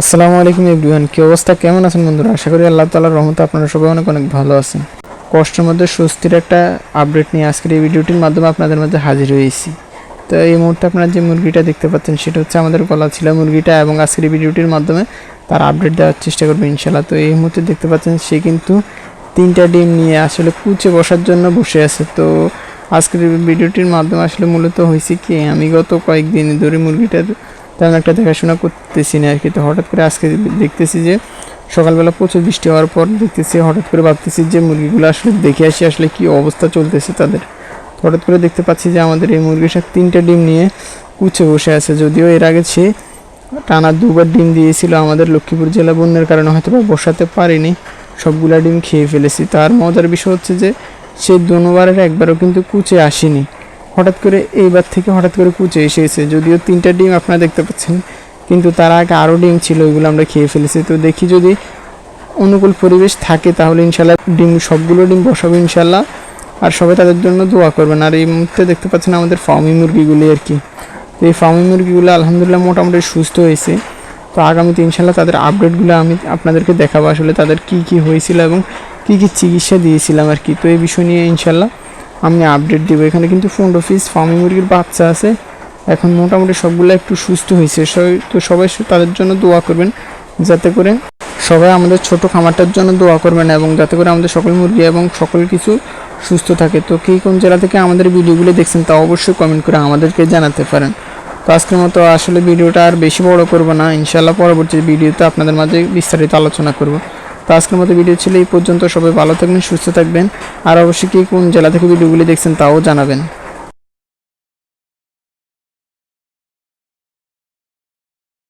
আসসালামু আলাইকুম এভরিওয়ান, কি অবস্থা? কেমন আছেন বন্ধুরা? আশা করি আল্লাহ তাআলার রহমতে আপনারা সবাই অনেক অনেক ভালো আছেন। কষ্টের মধ্যে স্বস্তির একটা আপডেট নিয়ে আজকের এই ভিডিওটির মাধ্যমে আপনাদের মধ্যে হাজির হয়েছি। তো এই মুহূর্তে আপনারা যে মুরগিটা দেখতে পাচ্ছেন, সেটা হচ্ছে আমাদের গলা ছিল মুরগিটা এবং আজকের এই ভিডিওটির মাধ্যমে তার আপডেট দেওয়ার চেষ্টা করব ইনশাল্লাহ তো এই মুহূর্তে দেখতে পাচ্ছেন, সে কিন্তু তিনটা ডিম নিয়ে আসলে কুচে বসার জন্য বসে আছে। তো আজকের ভিডিওটির মাধ্যমে আসলে মূলত হয়েছে কি, আমি গত কয়েকদিন ধরে মুরগিটার তেমন একটা দেখাশোনা করতেছি না আর কি। তো হঠাৎ করে আজকে দেখতেছি যে সকালবেলা প্রচুর বৃষ্টি হওয়ার পর দেখতেছি, হঠাৎ করে ভাবতেছি যে মুরগিগুলো আসলে দেখে আসি আসলে কি অবস্থা চলতেছে তাদের। হঠাৎ করে দেখতে পাচ্ছি যে আমাদের এই মুরগিটা তিনটা ডিম নিয়ে কুচে বসে আছে। যদিও এর আগে সে টানা দুবার ডিম দিয়েছিল আমাদের লক্ষ্মীপুর জেলা বন্যার কারণে হয়তো বা বসাতে পারিনি। সবগুলা ডিম খেয়ে ফেলেছি। তার মজার বিষয় হচ্ছে যে সে দুবারের একবারও কিন্তু কুচে আসেনি। হঠাৎ করে এইবার থেকে হঠাৎ করে কুচে এসেছে যদিও তিনটা ডিম আপনারা দেখতে পাচ্ছেন, কিন্তু তার আগে আরও ডিম ছিল, ওইগুলো আমরা খেয়ে ফেলেছি। তো দেখি যদি অনুকূল পরিবেশ থাকে, তাহলে ইনশাল্লাহ ডিম, সবগুলো ডিম বসাবো ইনশাল্লাহ আর সবাই তাদের জন্য দোয়া করবেন। আর এই মুহূর্তে দেখতে পাচ্ছেন আমাদের ফার্মি মুরগিগুলি আর কি। তো এই ফার্মি মুরগিগুলো আলহামদুলিল্লাহ মোটামুটি সুস্থ হয়েছে। তো আগামীতে ইনশাল্লাহ তাদের আপডেটগুলো আমি আপনাদেরকে দেখাবো, আসলে তাদের কি কি হয়েছিল এবং কি কি চিকিৎসা দিয়েছিলাম আর কি। তো এই বিষয় নিয়ে ইনশাল্লাহ আমি আপডেট দেবো। এখানে কিন্তু পনেরো পিস ফার্মি মুরগির বাচ্চা আছে। এখন মোটামুটি সবগুলো একটু সুস্থ হয়েছে। তো সবাই তাদের জন্য দোয়া করবেন, যাতে করে সবাই আমাদের ছোট খামারটার জন্য দোয়া করবেন এবং যাতে করে আমাদের সকল মুরগি এবং সকল কিছু সুস্থ থাকে। তো কী কোন জেলা থেকে আমাদের ভিডিওগুলো দেখছেন তা অবশ্যই কমেন্ট করে আমাদেরকে জানাতে পারেন। তো আজকের মতো আসলে ভিডিওটা আর বেশি বড় করব না। ইনশাল্লাহ পরবর্তী ভিডিওতে আপনাদের মাঝে বিস্তারিত আলোচনা করব। তো আজকের মতো ভিডিও ছিল এই পর্যন্ত। সবাই ভালো থাকবেন, সুস্থ থাকবেন। আর অবশ্যই কি কোন জেলা থেকে ভিডিওগুলি দেখছেন তাও জানাবেন।